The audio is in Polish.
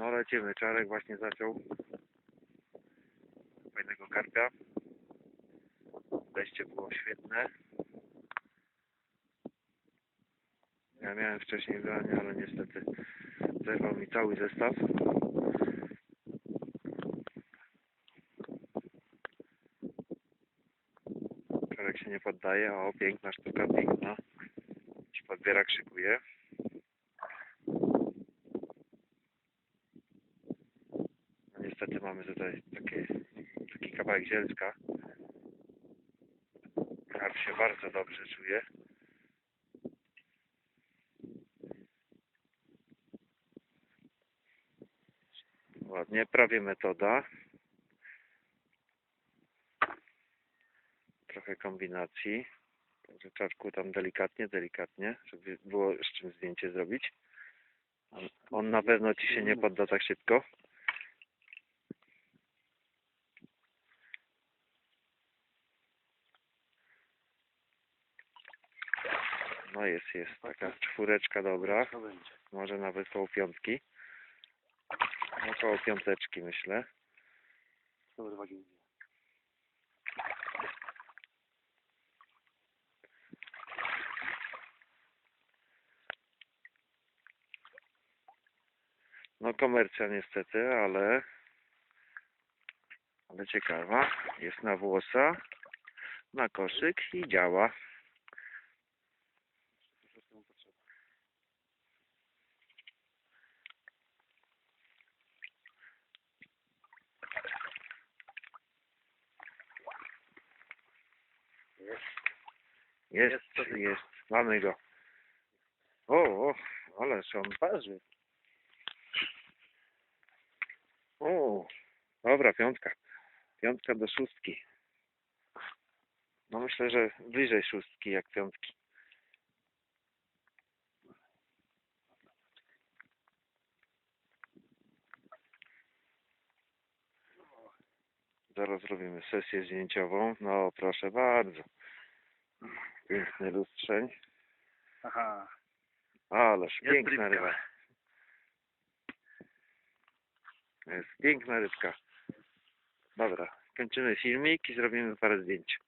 No lecimy, Czarek właśnie zaciął fajnego karpia. Wejście było świetne. Ja miałem wcześniej branie, ale niestety zerwał mi cały zestaw. Czarek się nie poddaje, o piękna sztuka, piękna. Ci podbiera, krzykuje. No niestety mamy tutaj takie, taki kawałek zielska. Karp się bardzo dobrze czuje. Ładnie, prawie metoda. Trochę kombinacji. Także czarku tam delikatnie, delikatnie, żeby było z czym zdjęcie zrobić. On na pewno ci się nie podda tak szybko. No jest, jest taka czwóreczka dobra. Może nawet koło piątki. Około piąteczki myślę. Wagi. No komercja niestety, ale ale ciekawa. Jest na włosa, na koszyk i działa. Jest. Jest, Jest jest, mamy go. O, o, ależ on waży. O, dobra, piątka. Piątka do szóstki. No myślę, że bliżej szóstki jak piątki. Zaraz zrobimy sesję zdjęciową. No proszę bardzo. Piękny lustrzeń. Aha. Ależ Jest piękna rybka. ryba. Jest piękna rybka. Dobra, kończymy filmik i zrobimy parę zdjęć.